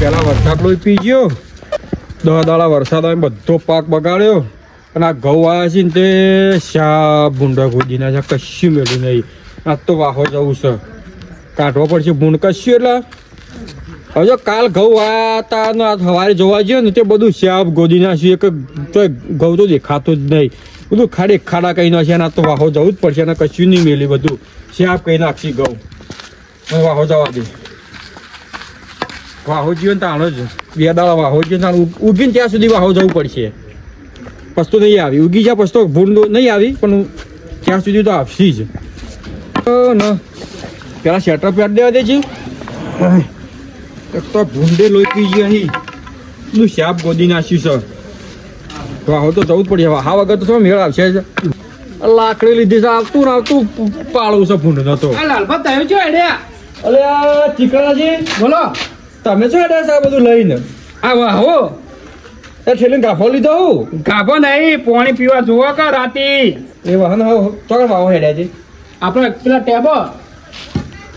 પેલા વરસાદ લોહી પી ગયો. દહ દાડા વરસાદ આવે બધો પાક બગાડ્યો. અને આ ઘઉં આવ્યા છે ને તે શા ભૂંડા ખોદીના છે, કશું મેળ્યું નહીં. આજ તો વાહો જવું છે. કાઢવો પડશે ભૂંડ કશું એટલે. હવે જો કાલ ઘઉં હતા ને સવારે જોવા જઈએ ને તે બધું શાપ ગોદીના છે, એક તો ઘઉં તો દેખાતું જ નહીં. બધું ખાડે ખાડા કહી નાખશે એના તો વાહો જવું જ પડશે અને કશું નહીં મેલી બધું. શાપ કહી નાખશે ઘઉં? વાહો જવા દે. વાહો જીવન તાણો જ. બે દાડા વાહો જીવન તાણ ઉગીને ત્યાં સુધી વાહો જવું પડશે. પસ્તો નહીં આવી. ઉગી જાય પસ્તો ભૂલ નહીં આવી પણ ત્યાં સુધી તો આવશી જ. ન. પેલા શેટર પેટ દેવા દે છે એક તો ભૂંડે લોહી પી ગઈ અહીં. બધું શાપ ગોદી નાખ્યું સર વાહો તો જવું જ પડશે. વાહા વગર તો શું મેળ આવશે. જ લાકડી લીધી છે. આવતું ને આવતું પાળવું છે ભૂંડ નતો આ લાલભા તમે છો એડ્યા? અલે આ ચીકણાજી બોલો. તમે શું હેડ્યા છો આ બધું લઈને? આ વાહો એ છેલ્લે ગાફો લીધો હું. ગાભો નહીં પાણી પીવા જોવો કા રાતી. એ વાહન હો ચોકડ વાહો હેડ્યા છે. આપણે પેલા ટેબો.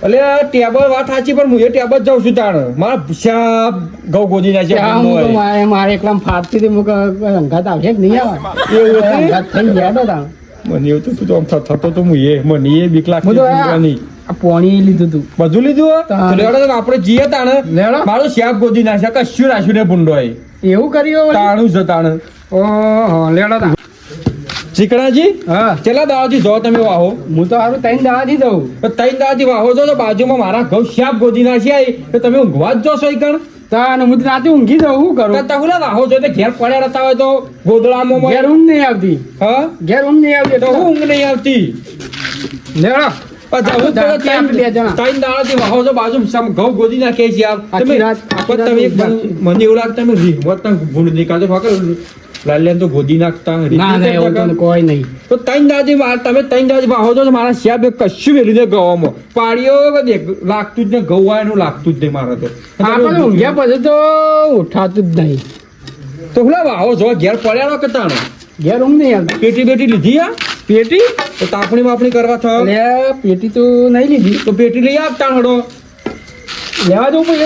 એટલે ટેબલ વાત સાચી પણ હું એ ટેબલ જ જાઉં છું તાણ. મારા શાપ ઘઉં ગોદી ના છે મારે મારે એકલા ફાટતી હતી મુક અંગાત આવશે કે નહીં આવે? એવું? અંગાત થઈ ગયા તો તાણ. મને એવું તો તું તો આમ થતો તો હું એ મને એ બીક હું લાગતી તો આ ભૂંડવાની. આ પાણી લીધું તું. બધું લીધું તો આપણે જીએ તાણે. મારું શાપ ગોદી નાખે કશું રાખ્યું ને ભૂંડો એવું કર્યું તાણું છે તાણે. ઓહો લેડો તા ચીકણાજી હા. ચેલા દાવાજી જો તમે વાહો. હું તો હારું ત્રણ દાવાજી દઉં. તો ત્રણ દાવાજી વાહો છો તો બાજુમાં મારા ઘઉં શ્યાપ ગોદી નાખી આવી તો તમે ઊંઘવા જ જોશો કણ તાન હું રાતે ઊંઘી જાઉં શું કરું? તમે વાહો છો ઘેર પડ્યા રહેતા હોય તો ગોદડામાં ઘેર ઊંઘ નહીં આવતી. હા? ઘેર ઊંઘ નહીં આવતી તો ઊંઘ નહીં આવતી. લેડો જવું પડે ત્યાં બે જણા. ત્રણ દાડાથી વાહો છો બાજુ ઘઉં ગોદી નાખે છે યાર. તમે પણ તમે એક મને- મને એવું લાગે તમે રીંગવટ તમે ભૂંડ નીકાળો ફકર. લાલ્યાને તો ગોદી નાખતા ના ના એવું તો કોઈ નહીં. તો ત્રણ દાદી તમે ત્રણ દાદી વાહો છો તો મારા શિયાબે કશું વેલી દે ગવામાં. પાડીઓ લાગતું જ ને ઘઉં આવે એનું લાગતું જ નહીં મારે તો. આપણે ઊંઘ્યા પછી તો ઉઠાતું જ નહીં. તો હુલા વાહો જો ઘેર પડ્યા નો ઘેર ઊંઘ નહીં પેટી બેટી લીધી આ પેટી? તો તાપણી બાપણી કરવા થયો? એટલે પેટી તો નહીં લીધી. તો પેટી લઈ આવતા હડો. લેવા જવું પડે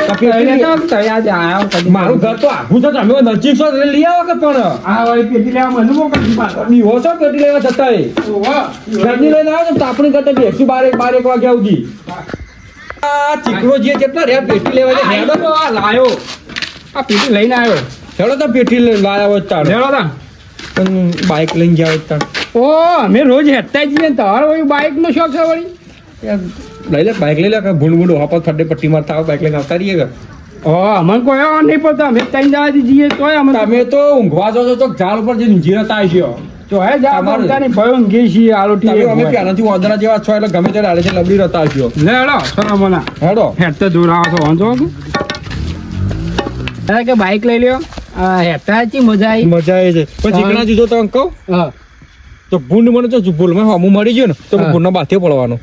તો મારું ઘર તો આઘું છે તમે નજીક છો એટલે લઈ આવો કે પણ? આ ભાઈ પેટી લેવા મને મોકલજો પાછો. દીવો છો પેટી લેવા ઓહો. ઘરની લઈને આવો તો તાપણી કરતા બેસી બાર બાર એક વાગ્યા સુધી. આ ચીકડો જે કેટલા રે પેટી લેવા જાય હેડો તો આ લાયો. આ પેટી લઈને આવ્યો. હેડો તો પેટી લઈ લાયા હોય તાણ. હેડો તાન. બાઈક બાઇક લઈને ગયા હોય તાણ. ઓ અમે રોજ હેઠતા જ છીએ ને તમારો બાઇક નો શોખ છે વળી? લઈ લે બાઇક લઈ લે. કે ભૂંડ ભૂંડ હાપા ફડે પટ્ટી મારતા આવો બાઇક લઈને આવતા રહીએ. કે ઓ અમને કોઈ આવા નહીં પડતા. અમે ત્રણ દાવાથી જઈએ તો અમે તમે તો ઊંઘવા જાઓ તો ઝાડ ઉપર જઈને જીરતા હશો. તો હે જા તમારું- ની ભય ઊંઘી છીએ આલોટી અમે પહેલાથી વાંદરા જેવા છો એટલે ગમે ત્યારે હાલે છે લબડી રહેતા ને હેડો સોના મોના. હેડો. હેઠતા દૂર આવો તો વાંધો કે બાઇક લઈ લ્યો. હતી મજા આવી. મજા આવી છે. પછી ઘણા જીજો તો અંકો હા. તો ભૂંડ મને તો ભૂલમાં હમું મળી ગયો ને તો. ભૂંડનો બાથે પડવાનો.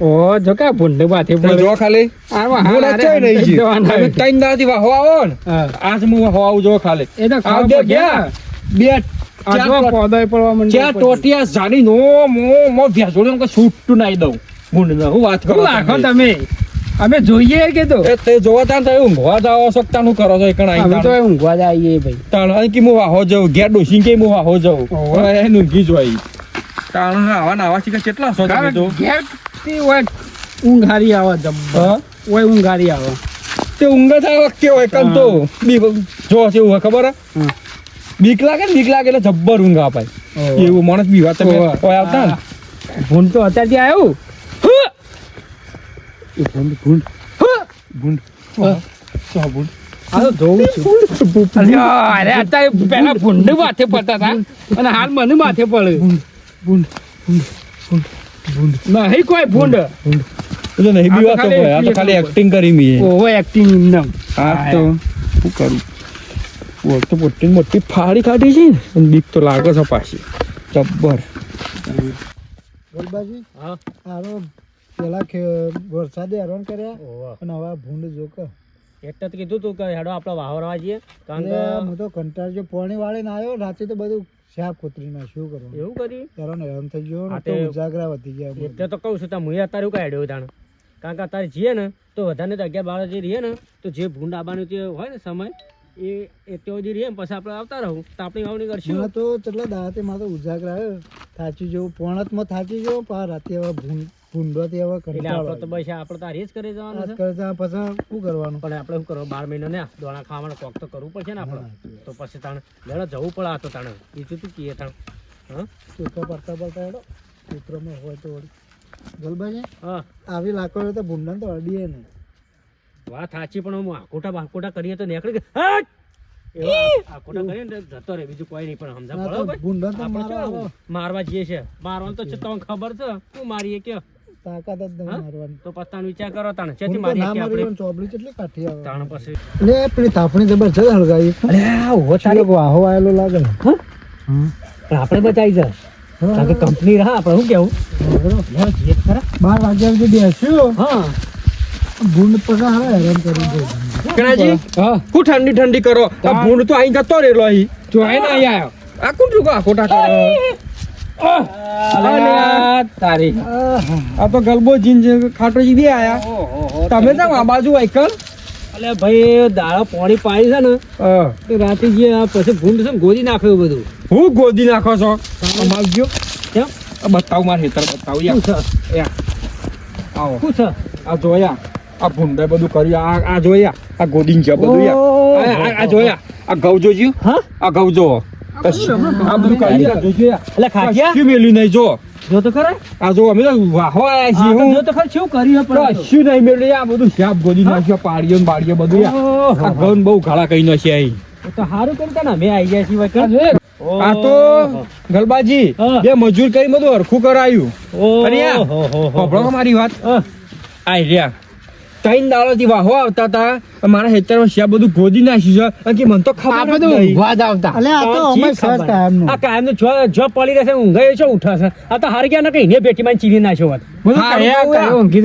ઓ જો કે ભૂંડ બાથે પડે. જો ખાલી. આ ભૂંડ હાલ નહીં. જવાના. તમે ત્રણ દાડાથી વાહો આવો ને આજ હું વાહો આવું જો ખાલી. એ તો ખાવ ગયા. બે ચાર ટોટિયા જાડી નો મો મો ભેંસોડીને કે છૂટું નાઈ દઉં. ભૂંડ હું વાત કરું કરો લાખો તમે? અમે જોઈએ કે તો. એ તે જોવા તાણ તો ઊંઘવા જાવ શકતા નું કરો છો એકણ આઈ તો. ઊંઘવા જાઈએ ભાઈ. તાણ અહીં કે હું વાહો જાઉં ઘેર ડોસી કે હું વાહો જાઉં. એનું ઊંઘી જોઈ તાણ આવા નાવા શીખે કેટલા સો તમે તો? ઘેર ઓય ઊંઘારી આવા હા? ઓય ઊંઘારી આવા. તે ઊંઘ થાય વખતે હોય કન તો? બી જો છે એવું ખબર હે? હા. બીક લાગે ને બીક લાગે એટલે જબ્બર ઊંઘ અપાય એવું માણસ બીવા તમે ઓહો. ઓય આવતા ભૂંડ તો અત્યારથી આવ્યું ભૂંડ. ભૂંડ. ભૂંડ. તો ભૂંડ. આ તો જોઉં છું. અરે અત્યારે પેલા ભૂંડ માથે પડતા હતા અને હાલ મને માથે પડે. ભૂંડ ભૂંડ ભૂંડ ભૂંડ નહીં કોઈ ભૂંડ. ભૂંડ. એ નહીં બી ખાલી હોય આ તો ખાલી એક્ટિંગ કરી મી ઓહો એક્ટિંગ આ તો શું કરું? ઓર તો મોટી મોટી ફાડી કાઢી છે ને અને બીક તો લાગે છે પાછી. જબ્બર. ગોલબાજી હા. આરો પેલા ખે વરસાદે હેરાન કર્યા અને હવે ભૂંડ જોક એટલે જ કીધું તું કે હેડો આપણે વાવરવા જઈએ. કારણ કે હું તો કંટાળજો પાણી વાળીને આવ્યો રાતે તો બધું શાક કોતરી ના શું કરું એવું કરી હેરાન હેરાન થઈ ગયો તો ઉજાગરા વધી ગયા એટલે તો કહું છું તમે હું અત્યારે એવું કાઢ્યો તાણ કારણ કે અત્યારે જઈએ ને તો વધારે તો અગિયાર બાર જે રહીએ ને તો જે ભૂંડ આવવાનું જે હોય ને સમય એ એટલો જે રહીએ પછી આપણે આવતા રહું. તો આપણી વાવણી કરશું. તો કેટલા દાતે મારે ઉજાગરા આવ્યો થાચી જવું પોણતમાં થાચી જવું પણ રાતે હવે ભૂંડ હવે એટલે તો બસ આપણે તો આ કરી જવાનું આજ છે. કરતા પછી શું કરવાનું? પણ આપણે શું કરો બાર મહિના ને દોણા ખાવાનું કોક તો કરવું પડશે ને આપણે. તો પછી તાણ લેડો જવું પડે આ તો તાણ. બીજું તું કીએ તાણ. હા? ચોખ્ખા પડતા પડતા હેડો. સૂત્રમાં હોય તો વળી. ગલબાજી હા. આવી લાકડો તો ભૂંડાને તો અડીએ નહીં. વાત સાચી પણ હું આકોટા બાકોટા કરીએ તો નીકળી ભૂંડા આપણે મારવા જઈએ છે મારવાનું તો તમને ખબર છે? શું મારીએ કે તાકાત જ નહીં મારવાની. તો પછી વિચાર કરો તાણ. ચેથી ભૂંડ તો મારીએ ના કે મારી આપણે પણ ચોપડી કેટલી કાઠી આવે. તાણ પછી લે પેલી તાપણી જબરજસ્ત હળગાવી. અરે આ ઊભો ચાલો વાહો આવેલો લાગે. હા? પણ આપણે બચાઈ જાય કારણ કે કંપની રહા આપણે શું કેવું? બાર વાગ્યા સુધી બેસ્યો. હા. ભૂંડ પગા હવે હેરાન કરી દે. કણાજી હા. હું ઠંડી ઠંડી કરો? આ ભૂંડ તો અહીં જતો રહેલો અહીં. જો ને અહીંયા આવ્યો. આ કોણ શું આ ખોટા કરો તારી. આ તો ગલબો જીન આયા. તમે તો આ બાજુ આઈકલ અલે ભાઈ દાળો પોણી પાડી છે ને રાતે જે પછી ભૂંડ છે ગોદી નાખ્યું બધું. હું ગોદી નાખો છો? અમાવજો કેમ? આ બતાવ માર હેતર બતાવ યાર. છે? યા આવો. શું છે? આ જોયા. આ ભૂંડે બધું કર્યું. આ આ જોયા. આ ગોદીન છે બધું યાર. આ- જોયા. આ ઘઉં જોજ્યું હા? આ ઘઉં જો આ બધું કરી આ એટલે ખાટિયા? કશું મેલ્યું નહીં? જો. જો તો ખરા. આ જો અમે તો વાહો આયા છીએ હું જો તો ખરા શું કર્યું પણ આ નહીં મેલ્યું. આ બધું શાપ ગોદી નાખ્યો પાડીઓ ને બધું. આ ઘઉં બહુ ઘાડા કઈ નાખ્યા અહીં. તો સારું કર્યું ને? અમે આવી ગયા છીએ વખત. આ તો ગલબાજી. બે મજૂર કરી બધું હરખું કરાયું. ઓહો. મારી વાત. આઈ રહ્યા. ત્રણ દાડોથી વાહો આવતા હતા. મારા ખેતરમાં શિયા બધું ગોદી નાખ્યું છે. અને કે મને તો ખબર બધું ઊંઘવા જ આવતા. અલે આ તો અમે. ખાસ કાયમનું. આ કાયમનું જો જો પડી રહેશે ઊંઘાય છે ઉઠાશે. આ તો હાર ગયા ને કઈ ને ચીરી નાખ્યો વાત. ઊંઘી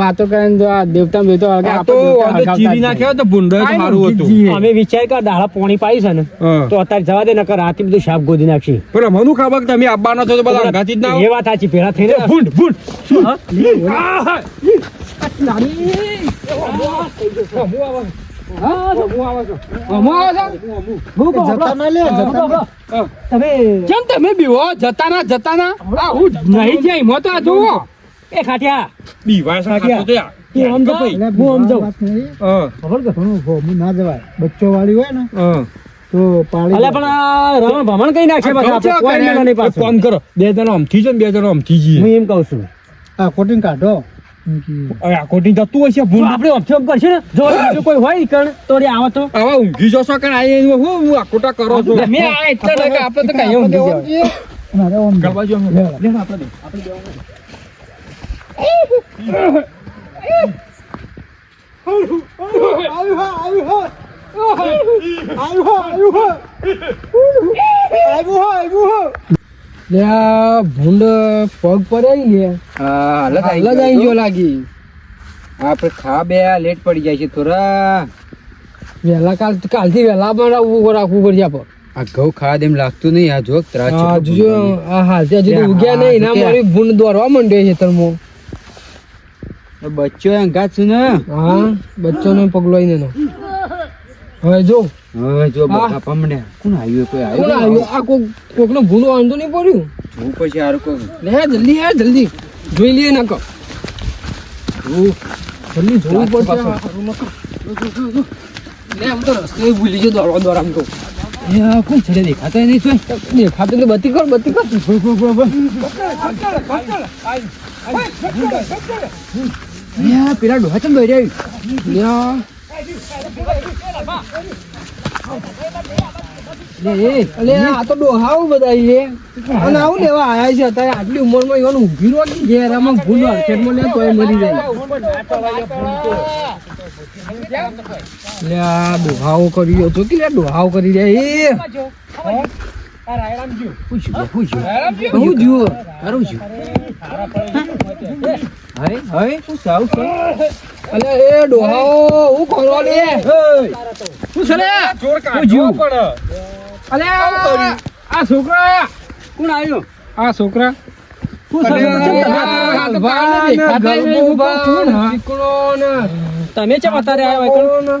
વાતો ને તો હળગાવતા ચીરી નાખ્યા નહીં. તો ભૂંડો કાંઈ સારું હતું. અમે વિચાર કે દાળા પોણી પાડી છે ને તો અત્યારે જવા દે નકર રાતે બધું શાપ ગોદી નાખી પણ મને ખબર તમે આવવાના છો તો બધા ના એ વાત સાચી પેલા થઈને. ભૂંડ ભૂંડ તમે બીવો જતા ના જતા ના હું નહીં જાય તો એ ખાટિયા તો યાર. ના જવાય બચ્ચો વાળી હોય ને તો પાળી પણ રમણ ભમણ કઈ નાખે પાછું કોઈ નહીં. પાછું. ફોન કરો બે જણા આમથી ને બે જણા આમથી જઈએ હું એમ કહું છું આ કોટિંગ કાઢો એમ કે હવે આ કોટી જતું હશે છે ભૂલ આપણે ઓપ્શન કરશે ને જો બીજું કોઈ હોય કણ તો રે આવો તો આવા ઊંઘી જશો કણ આઈ હું હું આકોટા કરો છો મે આ એટલે કે આપણે તો કઈ ઊંઘી જાવ અરે ઓમ ગરબા જો લે. આપણે દે. લે આ ભૂંડ પગ પડાઈ લે હા હાલત આઈ હાલ જ આવી ગયો. ગયો લાગી. આપણે ખા બે લેટ પડી જાય છે થોડા. વહેલા કાલ કાલથી વહેલા પણ ઊભો રાખવું પડશે આપણે આ ઘઉં ખાવા દેમ લાગતું નહીં આ જો ત્રાસ જો હા તો હજુ ઉગ્યા નહીં ના મારી ભૂંડ દોરવા માંડ્યો છે તરમો. એ એમ અંગાત છે ને? હા બચ્ચોને પગલોઈને આવીને હવે જો જો. બકા પમણે. કોણ આવ્યું કોઈ કોણ આવ્યું આવ્યું? આ કોક કોકનો ભૂલો આંધો નહીં પડ્યું. હું પછી હારું કોક લે જલ્દી હે જલ્દી. જોઈ લઈએ ના કહો જલ્દી જોવું પડશે. લે આમ તો રસ્તે ભૂલી ગયો દોડવા દોડ આમ તો એ આ કોણ છડે દેખાતા નહીં છો દેખાતું તો બત્તી કર બત્તી કર. પેલા ડોહા ચમ આવ્યું? એ અલે, આ તો ડોહાઓ બધા છે. અને આવું લેવા આયા છે અત્યારે. આટલી ઉંમરમાં ઈવન ઊભી રો ઘેર આમાં ભૂલ અડફેટમાં લે તોય મરી જાય. લે આ ડોહાઓ કરી તો કે લે, ડોહાઓ કરી રહ્યા. એ પૂછ્યું પૂછ્યું હું જુઓ હારું છું હવે હવે શું સાવ અલે એ ડોહાઓ હું કરવા લે શું છે જોર ચોર પણ. અલે આ છોકરા. કોણ આવ્યો? આ છોકરા. તમે ચમ અત્યારે આવ્યા હોય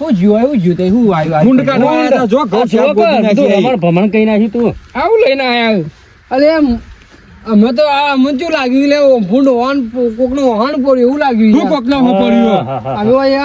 હું જ્યો હું જ્યો તે હું આવ્યો ભૂંડ કાઢવા જો ગોતી ભમણ કઈ નાખી તું. આવું લઈને આવ્યા અરે એમ અમે તો આ અમને શું લાગ્યું લે ભૂંડ હોન કોકનો હોન પડ્યું એવું લાગ્યું હું કોકના હો પડ્યું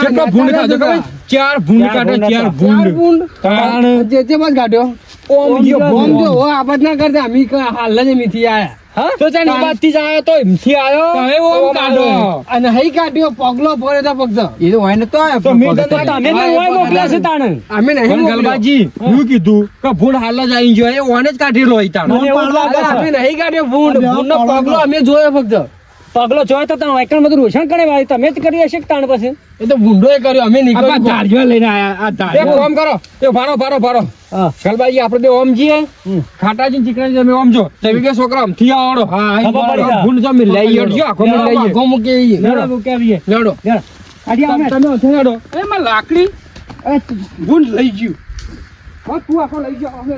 કેટલા ભૂંડ કાઢો ખબર? ચાર ભૂંડ કાઢો ચાર. ભૂંડ. ચાર ભૂંડ. તાણ. તે જે બાદ કાઢ્યો. ઓમ જો બોમ જો હો આબાદ ના કરતા. અમે હાલ જ મીથી આયા. તો ત્યાં બાજથી જ આયો તો એમથી આયો? હવે ઓમ કાઢો. અને હઈ કાઢ્યો પગલો ભરે તો ફક્ત એ તો હોય ને તો આયો તો મેં પગત તને જ. તમે મને ઓય મોકલ્યા છે તાણે. અમે નહીં ગલબાજી હું. કીધું કે ભૂંડ હાલ જ આવી ગયો. એ ઓને જ કાઢી લો તાણ. અમે નહીં કાઢ્યો ભૂંડ. ભૂંડનો પગલો અમે જોયો ફક્ત. પગલો જોયો તો તમે વાયકણ બધું રોશન કરે ભાઈ તમે જ કરી હશે તાણ પછી? એ તો ભૂંડોએ કર્યો અમે આ નીકળ્યો ધાર્યો લઈને આયા આ ધાર્યો કામ કરો એ ભારો ભારો ભારો હા. ગલબાજી આપણે બે ઓમ જીએ ખાટાજી ચીકણાજી તમે ઓમ જો. તમે કે છોકરા આમથી આવડો હા. ભૂંડ અમે લઈ આવજો આખો મે લઈ આખો મૂકી લડો. લેડો આવીએ લડો. આડી અમે તમે ઓથે લડો. એ માં લાકડી. એ ભૂંડ લઈ ગયું. હા તું આખો લઈ ગયો અમે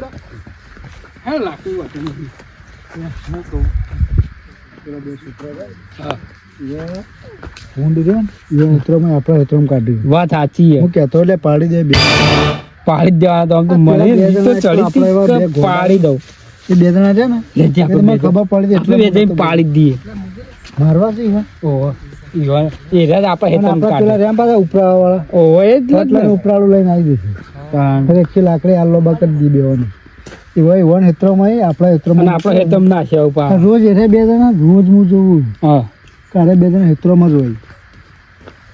હે લાકડી વાત નથી. ભૂંડ રહ્યો ને એ ઉતરોમાં આપણા ઉતરોમાં કાઢ્યું. વાત સાચી હું કહેતો એટલે પાડી દે બે. પાડી દેવા તો આમ તો મને તો ચડી આપણે એવા બે હતી કે ઘોડા. પાડી દઉં. એ બે જણા છે ને લે જા એ તો મને ખબર પડી આપણે બે જઈને પાડી દઈએ. મારવા છે ઓહો એ રાત આપણે હેતમ આપણા પેલા રેમ પાછા ઉપરાવા ઓહો એ જ ઉપરાળું લઈને આવી જશે. તાણ. લાકડી આલો બકર કરી દી બેવાની એવા એવા ય આપણા અને હેત્રોમાં આપણે હેતમ ના છે ઉપા રોજ એને બે જણા રોજ હું જોઉં. હા. કારે બે જણા હેત્રોમાં જ હોય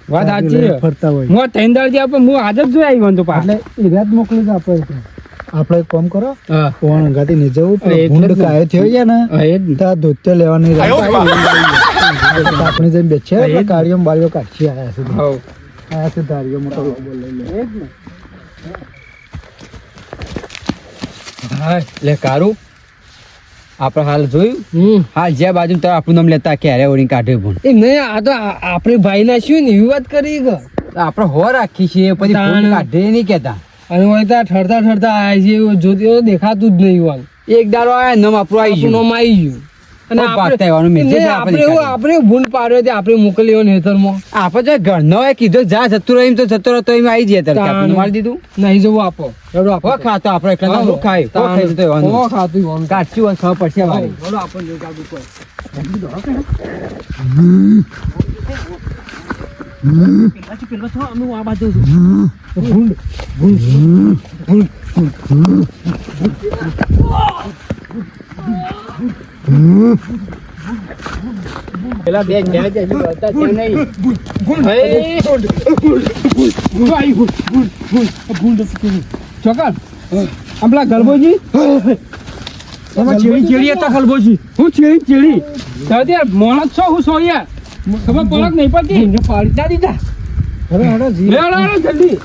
વાત સાચી ફરતા હોય. હું ત્રણ જે આપણે હું હાજર જોઈ આવ્યો તો પા એટલે રાત મોકલી દે આપણે આપણે એક કામ કરો કોણ ગાતી ને જવું પણ ભૂંડ કાય થયો છે ને એ જ ને. લેવાની આપણે જઈને બેસે એટલે કાળીઓ બાળીઓ કાઢી આયા છે. આયા છે ધારીઓ મોટો લોબો લઈ લે હા લે કારું આપણે હાલ જોયું? હાલ જ્યાં બાજુ તાર આપણું નામ લેતા ક્યારે ઓળી કાઢ્યું પણ એ નહીં આ તો આપણે ભાઈ ના શું ને એવી વાત કરી આપણે હો રાખી છીએ પછી કાઢે નહીં કેતા અને હોય ત્યાં ઠરતા ઠરતા આવ્યા છે જોતી દેખાતું જ નહીં હોય. એક દારો આયા નમ આપણું આવી ગયું. નમ આવી ગયું. અને આપણે ભૂંડ પાડ્યો આપણે મોકલ્યો નેતરમાં આપણે જો ઘરનો હોય કીધો જા જતું રહ્યું તો જતો રહ્યો એમ આવી જાય આપણને મારી દીધું? નહીં જવું આપો. રડો આપો ખાતો આપણે એકલા ખાય ખાઈ. ખાતું. કાચું હોય પડશે. પેલા બે ઘેર જ હજુ વળતા છે નહીં. ચોકર આપલા ગલબોજી એમાં ચેડી ચેડી હતા ગલબોજી હું ચેડી ચેડી મોણસ છો હું સોયા ખબર પડક નહીં પડતી પાડી દીધા હવે લે જલ્દી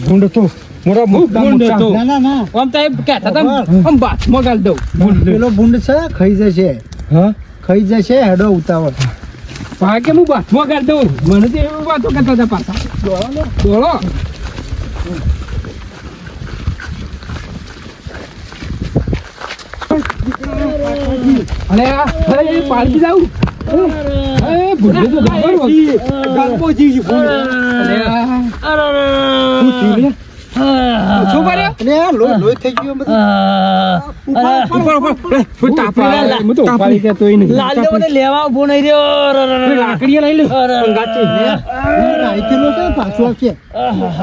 ભૂંડ તો મોરા ભૂંડ તો ના ના ના. આમ તો એમ કહેતા હતા આમ બાથમાં ગાલ દઉં. પેલો બુંડ છે ખાઈ જશે. હા? ખાઈ જશે હેડો ઉતાવળ. પા કે હું બાથમાં ગાલ દઉં. મને તો એવી વાતો કરતા હતા પાછા. દોડો અરે અરે એ પાડી જાઉં. અરે આ શું થયું લે? શું કર્યો એટલે આ લોહી લોહી થઈ ગયું બધું ઉપર ઉપર એ, હું તાપી લે? હું તો ઉપાડી કે તોય જી ભૂલે અરે, અરે,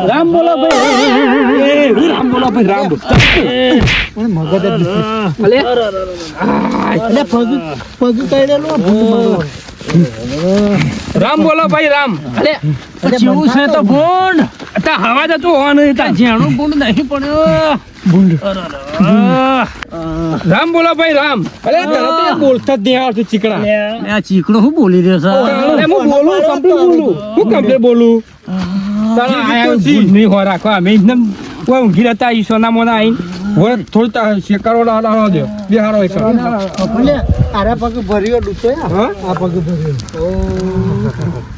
રામ બોલો ભાઈ. રામ બોલો ભાઈ રામ મગજ પગ કઈ અલે ભૂંડ. રામ બોલો ભાઈ રામ. અરે એટલે છે તો ભૂંડ. તા હવા જતું નહીં તા જેણું ભૂંડ નહીં પડ્યો. રામ બોલો ભાઈ રામ. અરે તને તો એ બોલતા જ નહીં આવતું ચીકણા. આ ચીકણો શું બોલી રહ્યો છે? હું બોલું કમ્પ્લીટ બોલું. હું કમ્પ્લીટ બોલું. તારા આયા નહીં હો રાખો અમે એકદમ કોઈ ઊંઘી રહેતા ઈ સોના મોના આઈ હોય થોડતા શેકારો ડાળો દે. બિહારો એક એટલે આરા પગ ભર્યો ડૂચો હા? આ પગ ભર્યો.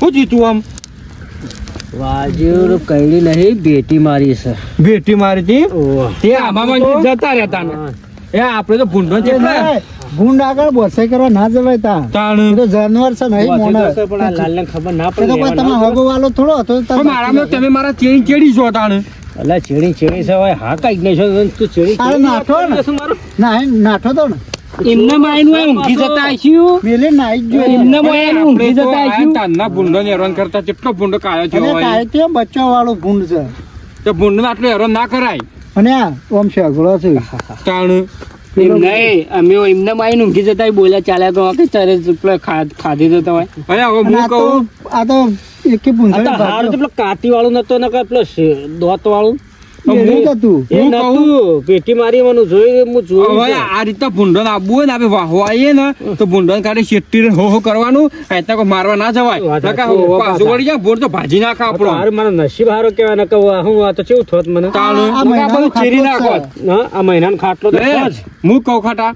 હું જીતું આમ? વાજુર કઈડી નહીં બેટી મારી છે. બેટી મારી હતી? તે આમાં જતા રહેતા ને. એ આપણે તો ભૂંડો છે ના, ભૂંડ આગળ બોસાઈ કરવા ના જવાય તા. તાણ. તો જાનવર છે નહીં તો પણ આ લાલને ખબર ના પડે તો કોઈ તમે હગો વાલો થોડો હતો મારામાં તમે મારા ચેડી ચેડી છો તાણ. અલા ચીડી ચીડી છે હોય હા કઈ નહીં છો તું ચીડી અરે નાઠો ને. ના. નાઠો તો ને. એમને માયનું હોય ઊંઘી જતા આઈશું મેલે નાઈ જો એમને માયનું ઊંઘી જતા આ તાના ભૂંડો ને હેરાન કરતા કેટલો ભૂંડો કાયો છે હોય તાય તે બચ્ચા વાળો ભૂંડ છે. તે ભૂંડને આટલો હેરાન ના કરાય? અને આ ઓમ શેગડો છે. તાણ? એમ નહીં અમે એમને માયનું ઊંઘી જતા બોલ્યા ચાલ્યા તો કે ચારે ખાધી જતા હોય અને હું તો કહું? આ તો એકે આ હાર તો પેલો કાતી વાળું નતો ને પેલો દોત વાળું હતું એ હું નતું. પેટી મારી મને જોયું હું જોયું હવે આ રીતના ભૂંડોને આપવું હોય ને આપણે વાહવા ને તો ભૂંડોને કાઢી શેટ્ટી હો હો કરવાનું. કોઈ મારવા ના જવાય. પાછું વળી જાય ભૂંડ તો ભાજી નાખા આપણો. હારું મારો નસીબ હારો કેવાય ને કે હું આ તો કેવું થોત મને. ચીરી ખાટલો નાખો. છે. હા, આ મહિનાનો ખાટલો તો. હું કહું ખાટા.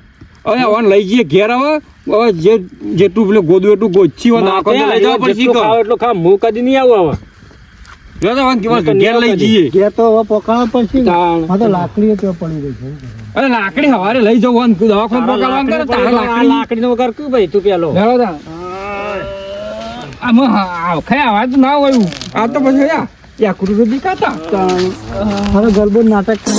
હવે હવે લઈ જઈએ ઘેર હવે. હવે જે જેટલું પેલું ગોદું એટલું ગોચી હોય નાખો લઈ જવા પડશે જેટલું એટલું ખા હું કદી નહીં આવું હવે. જો તો ઘેર લઈ જઈએ. ઘેર તો હવે પકડવા પડશે ને. તાણ. તો લાકડીઓ ત્યાં પડી રહી છે. અરે લાકડી હવારે લઈ જવું દવાખાને પકડવાનું કરે તારે આ લાકડી. લાકડીનો વગર કયું ભાઈ તું પેલો? લેવો તા. હા, આ ખાય તો ના હોય આ તો પછી યા હવે ગરબો નાટક કરે.